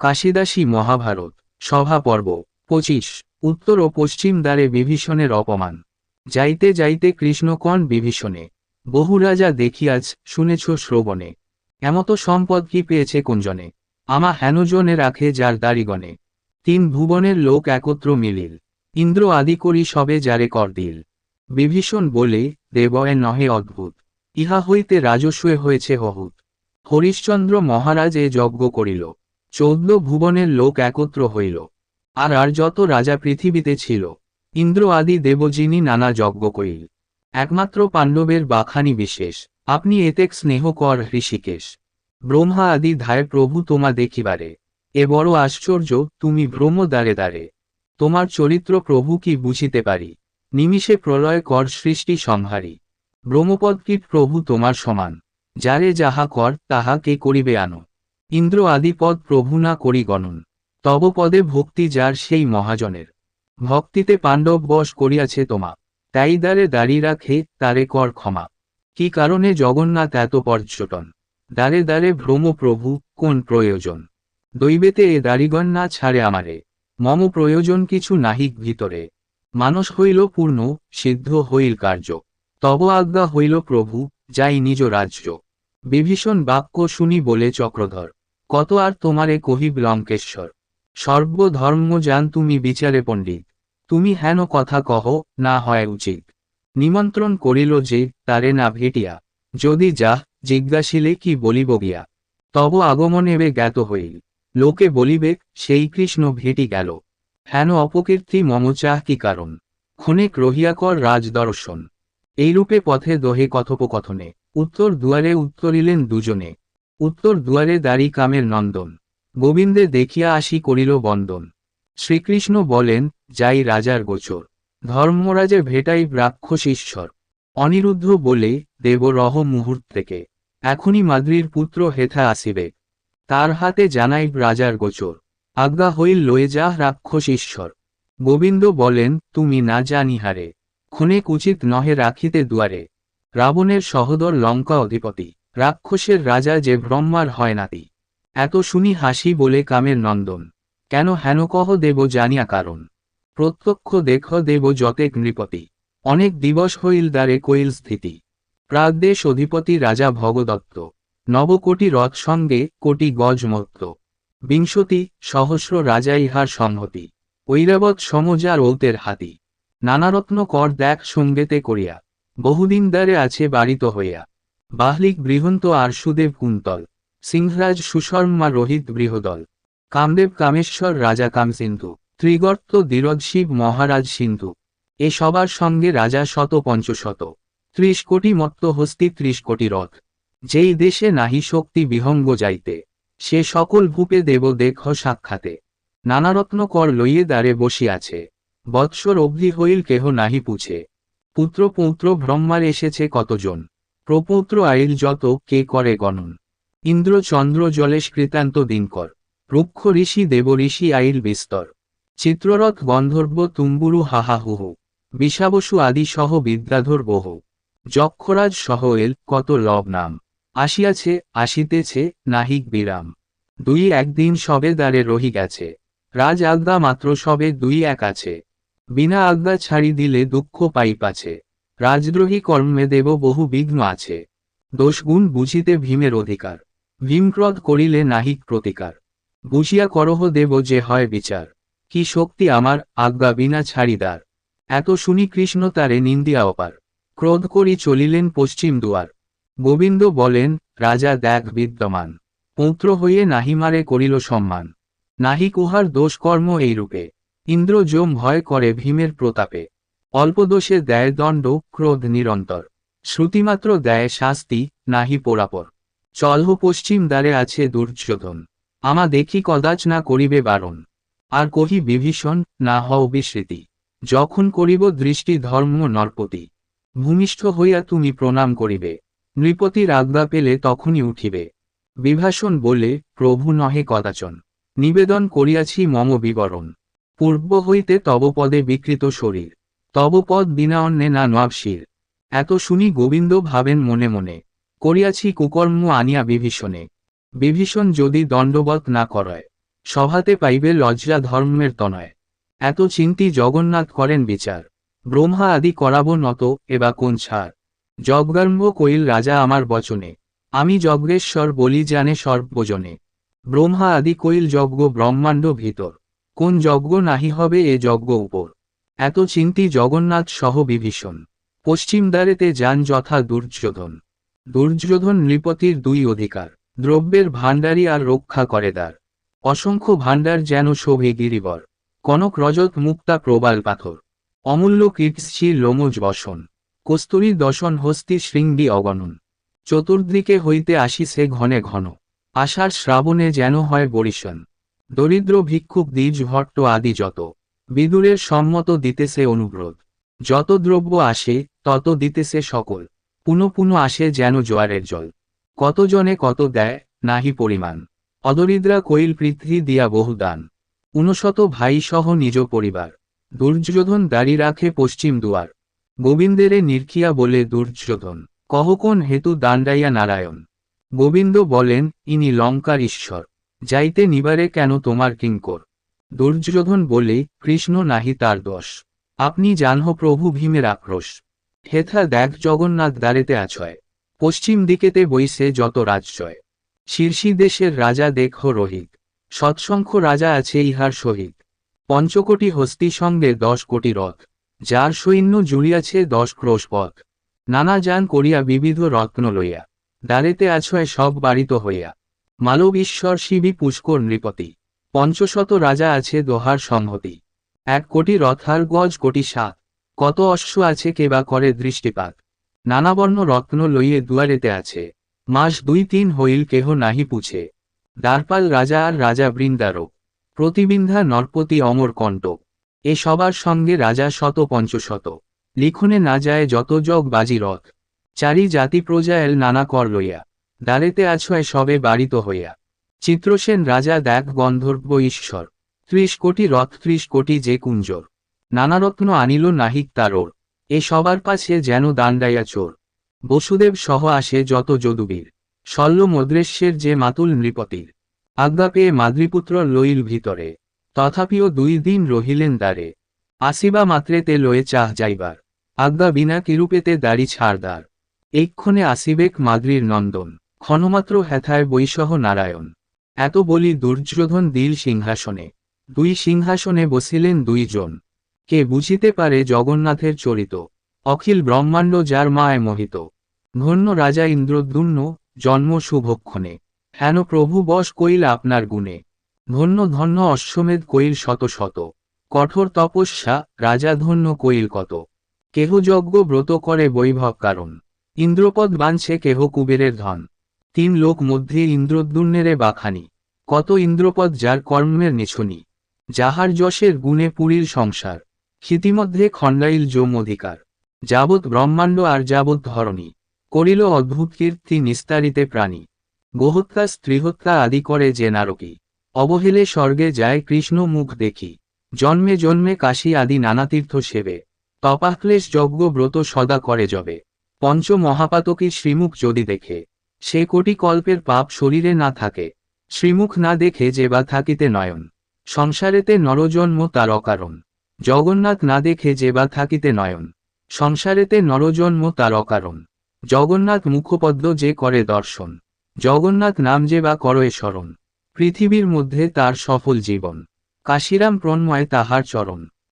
কাশিদাসী মহাভারত, সভা পর্ব, পঁচিশ, উত্তর ও পশ্চিম দ্বারে বিভীষণের অপমান। যাইতে যাইতে কৃষ্ণকণ বিভীষণে, বহু রাজা দেখিয়াছ শুনেছ শ্রবণে। এমত সম্পদ কি পেয়েছে কুঞ্জনে? আমা হেনজনে রাখে যার দাড়িগণে তিন ভুবনের লোক একত্র মিলিল। ইন্দ্র আদি করি সবে যারে কর দিল। বিভীষণ বলে, দেবয়ে নহে অদ্ভুত। ইহা হইতে রাজস্বে হয়েছে হহুত হরিশ্চন্দ্র মহারাজ এ যজ্ঞ করিল। চৌদ্দ ভুবনের লোক একত্র হইল। আর আর যত রাজা পৃথিবীতে ছিল, ইন্দ্র আদি দেবজিনী নানা যজ্ঞ কইল একমাত্র পাণ্ডবের বাখানি বিশেষ, আপনি এতেক স্নেহ কর ঋষিকেশ ব্রহ্মা আদি ধায় প্রভু তোমা দেখিবারে, এ বড় আশ্চর্য, তুমি ব্রহ্ম দ্বারে দ্বারে। তোমার চরিত্র প্রভু কি বুঝিতে পারি, নিমিষে প্রলয় কর সৃষ্টি সংহারী ব্রহ্মপদ কীট প্রভু তোমার সমান, যারে যাহা কর, তাহা কে করিবে আনো। ইন্দ্র আদিপদ প্রভু না করি গণন। তব পদে ভক্তি যার সেই মহাজনের। ভক্তিতে পাণ্ডব বশ করিয়াছে তোমা। তাই দ্বারে দাড়ি রাখে, তারে কর ক্ষমা। কি কারণে জগন্নাথ এত পর্যটন? দ্বারে দ্বারে ভ্রম প্রভু, কোন প্রয়োজন? দৈবেতে এ দাড়িগণ না ছাড়ে আমারে। মম প্রয়োজন কিছু নাহিক ভিতরে। মানস হইল পূর্ণ, সিদ্ধ হইল কার্য। তব আজ্ঞা হইল প্রভু, যাই নিজ রাজ্য। বিভীষণ বাক্য শুনি বলে চক্রধর। কত আর তোমারে কহিব লঙ্কেশ্বর। সর্বধর্ম যান তুমি বিচারে পণ্ডিত। তুমি হেন কথা কহ, না হয় উচিত। নিমন্ত্রণ করিল যে, তারে না ভেটিয়া। যদি যাহ, জিজ্ঞাসিলে কি বলিব গিয়া। তব আগমনেবে জ্ঞাত হইল। লোকে বলিবে, সেই কৃষ্ণ ভেটি গেল। হেন অপকীর্তি মম চাহ কি কারণ? ক্ষণিক রহিয়া কর রাজদর্শন এইরূপে পথে দহে কথোপকথনে। উত্তর দুয়ারে উত্তরিলেন দুজনে। উত্তর দুয়ারে দাড়ি কামের নন্দন। গোবিন্দে দেখিয়া আসি করিল বন্দন। শ্রীকৃষ্ণ বলেন, যাই রাজার গোচর। ধর্মরাজে ভেটাই রাক্ষস ঈশ্বর অনিরুদ্ধ বলে, দেব রহ মুহূর্তেকে এখনই মাদ্রির পুত্র হেথা আসিবে। তার হাতে জানাই রাজার গোচর। আজ্ঞা হইল লয়ে যা রাক্ষস ঈশ্বর গোবিন্দ বলেন, তুমি না জানি হারে উচিত নহে রাখিতে দুয়ারে। রাবণের সহদর লঙ্কা অধিপতি। রাক্ষসের রাজা যে ব্রহ্মার হয় নাতি। এত শুনি হাসি বলে কামের নন্দন। কেন হেন কহ দেব জানিয়া কারণ। প্রত্যক্ষ দেখ দেব যতেক নৃপতি। অনেক দিবস হইল দ্বারে কৈল স্থিতি। প্রাগদেশ অধিপতি রাজা ভগদত্ত। নবকোটি রথ সঙ্গে কোটি গজ মত্ত। বিংশতি সহস্র রাজা ইহার সংহতি। ঐরাবত সমজার ওতের হাতি। নানারত্ন কর দেখ সঙ্গেতে করিয়া। বহুদিন দ্বারে আছে বাড়িত হইয়া। বাহলিক বৃহন্ত আর সুদেব কুন্তল, সিংহরাজ সুশর্মা রোহিত বৃহদল, কামদেব কামেশ্বর, রাজা কামসিন্ধু, ত্রিগর্ত দিরদ শিব, মহারাজ সিন্ধু। এ সবার সঙ্গে রাজা শত পঞ্চশত, ত্রিশ কোটি মত্ত হস্তি, ত্রিশ কোটি রথ। যেই দেশে নাহি শক্তি বিহঙ্গ যাইতে, সে সকল ভূপে দেব দেখ সাক্ষাতে। নানারত্ন কর লইয়ে দ্বারে বসিয়াছে বৎসর অবধি হইল কেহ নাহি পুছে। পুত্র পৌত্র ব্রহ্মার এসেছে কতজন? প্রপৌত্র আইল যত কে করে গণন। ইন্দ্র চন্দ্র জলেশ কৃতান্ত দিনকর। রুক্ষ ঋষি দেব ঋষি আইল বিস্তর। চিত্ররথ গন্ধর্ব তুম্বুরু হাহাহুহু বিষাবসু আদি সহ বিদ্যাধর বহু। যক্ষরাজ সহ এল কত লব নাম। আসিয়াছে, আসিতেছে নাহিক বিরাম। দুই একদিন সবে দ্বারে রহি গেছে। রাজ আজ্ঞা মাত্র সবে দুই এক আছে। বিনা আজ্ঞা ছাড়ি দিলে দুঃখ পাইপাছে। রাজদ্রোহী কর্মে দেব বহু বিঘ্ন আছে। দোষগুণ বুঝিতে ভীমের অধিকার। ভীমক্রদ করিলে নাহিক প্রতিকার। বুঝিয়া করহ দেব যে হয় বিচার। কি শক্তি আমার, আজ্ঞা বিনা ছাড়িদার। এত শুনি কৃষ্ণ তারে নিন্দিয়া অপার। ক্রোধ করি চলিলেন পশ্চিম দুয়ার। গোবিন্দ বলেন, রাজা দেখ বিদ্যমান। পৌত্র হইয়ে নাহিমারে করিল সম্মান। নাহি কুহার দোষকর্ম এইরূপে। ইন্দ্র যোম ভয় করে ভীমের প্রতাপে। অল্প দোষে দেয় দণ্ড, ক্রোধ নিরন্তর। শ্রুতিমাত্র দেয় শাস্তি, নাহি পোড়াপর। চলহ পশ্চিম দ্বারে আছে দুর্যোধন। আমা দেখি কদাচ না করিবে বারণ। আর কহি বিভীষণ, না হও বিস্মৃতি। যখন করিব দৃষ্টি ধর্ম নরপতি। ভূমিষ্ঠ হইয়া তুমি প্রণাম করিবে। নৃপতির আজ্ঞা পেলে তখনই উঠিবে। বিভাষণ বলে, প্রভু নহে কদাচন। নিবেদন করিয়াছি মম বিবরণ। পূর্ব হইতে তব পদে বিকৃত শরীর। তব পদ বিনা অন্যে না নবশির এত শুনি গোবিন্দ ভাবেন মনে মনে, করিয়াছি কুকর্ম আনিয়া বিভীষণে। বিভীষণ যদি দণ্ডবত না করয়, সভাতে পাইবে লজ্জা ধর্মের তনয়। এত চিন্তি জগন্নাথ করেন বিচার, ব্রহ্মা আদি করাব নত, এবা কোন ছাড়? যজ্ঞার্ম্ভ কইল রাজা আমার বচনে, আমি যজ্ঞেশ্বর বলি জানে সর্বজনে। ব্রহ্মা আদি কইল যজ্ঞ ব্রহ্মাণ্ড ভিতর, কোন যজ্ঞ নাহি হবে এ যজ্ঞ উপর। এত চিন্তি জগন্নাথ সহ বিভীষণ। পশ্চিম দ্বারেতে যান যথা দুর্যোধন। দুর্যোধন নৃপতির দুই অধিকার, দ্রব্যের ভাণ্ডারী আর রক্ষা করে দ্বার অসংখ্য ভাণ্ডার যেন শোভে গিরিবর। কনক রজত মুক্তা প্রবাল পাথর। অমূল্য কীর্তি লোমজ বসন। কস্তুরী দশন হস্তি শৃঙ্গি অগণন। চতুর্দিকে হইতে আসিছে ঘনে ঘন। আষাঢ় শ্রাবণে যেন হয় বরিশন দরিদ্র ভিক্ষুক দ্বিজ ভট্ট আদি যত বিদুরের সম্মত দিতেছে অনুব্রত যত দ্রব্য আসে, তত দিতেছে সকল। পুনঃ পুনঃ আসে যেন জোয়ারের জল। কতজনে কত দেয়, নাহি পরিমাণ। অদরিদ্রা কৈল পৃথ্বী দিয়া বহুদান উনশত ভাই সহ নিজ পরিবার। দুর্যোধন দাড়ি রাখে পশ্চিম দুয়ার। গোবিন্দেরে নির্খিয়া বলে দুর্যোধন কহকোন হেতু দাণ্ডাইয়া নারায়ণ? গোবিন্দ বলেন, ইনি লঙ্কার ঈশ্বর। যাইতে নিবারে কেন তোমার কিঙ্কর? দুর্যোধন বলে, কৃষ্ণ নাহি তার দোষ। আপনি জানহ প্রভু ভীমের আক্রোশ। হেথা দেখ জগন্নাথ দ্বারেতে আছয়। পশ্চিম দিকেতে বইছে যত রাজ্যয় শীর্ষি দেশের রাজা দেখ রোহিত। সৎসংখ্য রাজা আছে ইহার সহিত। পঞ্চকোটি হস্তি সঙ্গে দশ কোটি রথ। যার সৈন্য জুড়িয়াছে দশ ক্রোশ পথ। নানা যান করিয়া বিবিধ রত্ন লইয়া। দ্বারেতে আছয় সব বাড়িত হইয়া। মালব ঈশ্বর শিবী পুষ্কর নৃপতি। পঞ্চশত রাজা আছে দোহার সংহতি এক কোটি রথার গজ, কোটি সাত। কত অশ্ব আছে কেবা করে দৃষ্টিপাত। নানাবর্ণ রত্ন লইয়ে দুয়ারেতে আছে। মাস দুই তিন হইল কেহ নাহি পুছে। দ্বারপাল রাজা আর রাজা বৃন্দারক প্রতিবিন্ধা নরপতি অমর কণ্টক। এ সবার সঙ্গে রাজা শত পঞ্চশত। লিখনে না যায় যত জগ বাজি রথ। চারি জাতি প্রজা এল নানা কর লইয়া। দ্বারেতে আছয় সবে বাড়িত হইয়া। চিত্রসেন রাজা দেখ গন্ধর্ব ঈশ্বর। ত্রিশ কোটি রথ, ত্রিশ কোটি যে কুঞ্জর। নানারত্ন আনিল নাহিক তারোর এ সবার পাশে যেন দাণ্ডাইয়া চোর। বসুদেব সহ আসে যত যদুবীর। শল্য মদ্রেশ্যের যে মাতুল নৃপতির। আজ্ঞা পেয়ে মাদ্রিপুত্র লইল ভিতরে। তথাপিও দুই দিন রহিলেন দ্বারে। আসিবা মাত্রেতে লয়ে চাহ যাইবার। আজ্ঞা বিনা কিরূপেতে দাড়ি ছাড়দার। এক্ষণে আসিবেক মাদ্রির নন্দন। ক্ষণমাত্র হেথায় বৈসহ নারায়ণ। এত বলি দুর্যোধন দিল সিংহাসনে। দুই সিংহাসনে বসিলেন দুইজন। কে বুঝিতে পারে জগন্নাথের চরিত। অখিল ব্রহ্মাণ্ড যার মায় মোহিত। ধন্য রাজা ইন্দ্রদ্যুন্ন জন্ম শুভক্ষণে। হেন প্রভু বশ কইল আপনার গুণে। ধন্য ধন্য অশ্বমেধ কইল শত শত। কঠোর তপস্যা, রাজা ধন্য কইল কত। কেহ যজ্ঞ ব্রত করে বৈভব কারণ। ইন্দ্রপদ বাঞ্ছে কেহ কুবেরের ধন। তিন লোক মধ্যে ইন্দ্রদ্যুন্নেরে বাখানি। কত ইন্দ্রপদ যার কর্মের নিছনি, যাহার যশের গুণে পুরীর সংসার ক্ষিতিমধ্যে খণ্ডাইল যম অধিকার, যাবৎ ব্রহ্মাণ্ড আর যাবৎ ধরণী, করিল অদ্ভুত কীর্তি নিস্তারিতে প্রাণী, গোহত্যা, স্ত্রীহত্যা আদি করে যে নারকী, অবহেলে স্বর্গে যায় কৃষ্ণ মুখ দেখি, জন্মে জন্মে কাশী আদি নানা তীর্থ সেবে, তপাক্লেশ যজ্ঞ ব্রত সদা করে যবে পঞ্চ মহাপাতকী শ্রীমুখ যদি দেখে, সে কোটি কল্পের পাপ শরীরে না থাকে শ্রীমুখ না দেখে যে বা থাকিতে নয়ন। সংসারেতে নরজন্ম তার অকারণ। জগন্নাথ না দেখে যে বা থাকিতে নয়ন। সংসারেতে নরজন্ম তার অকারণ। জগন্নাথ মুখপদ্ম যে করে দর্শন। জগন্নাথ নাম যে বা করয়ে স্মরণ। পৃথিবীর মধ্যে তার সফল জীবন। কাশিরাম প্রণময় তাহার চরণ।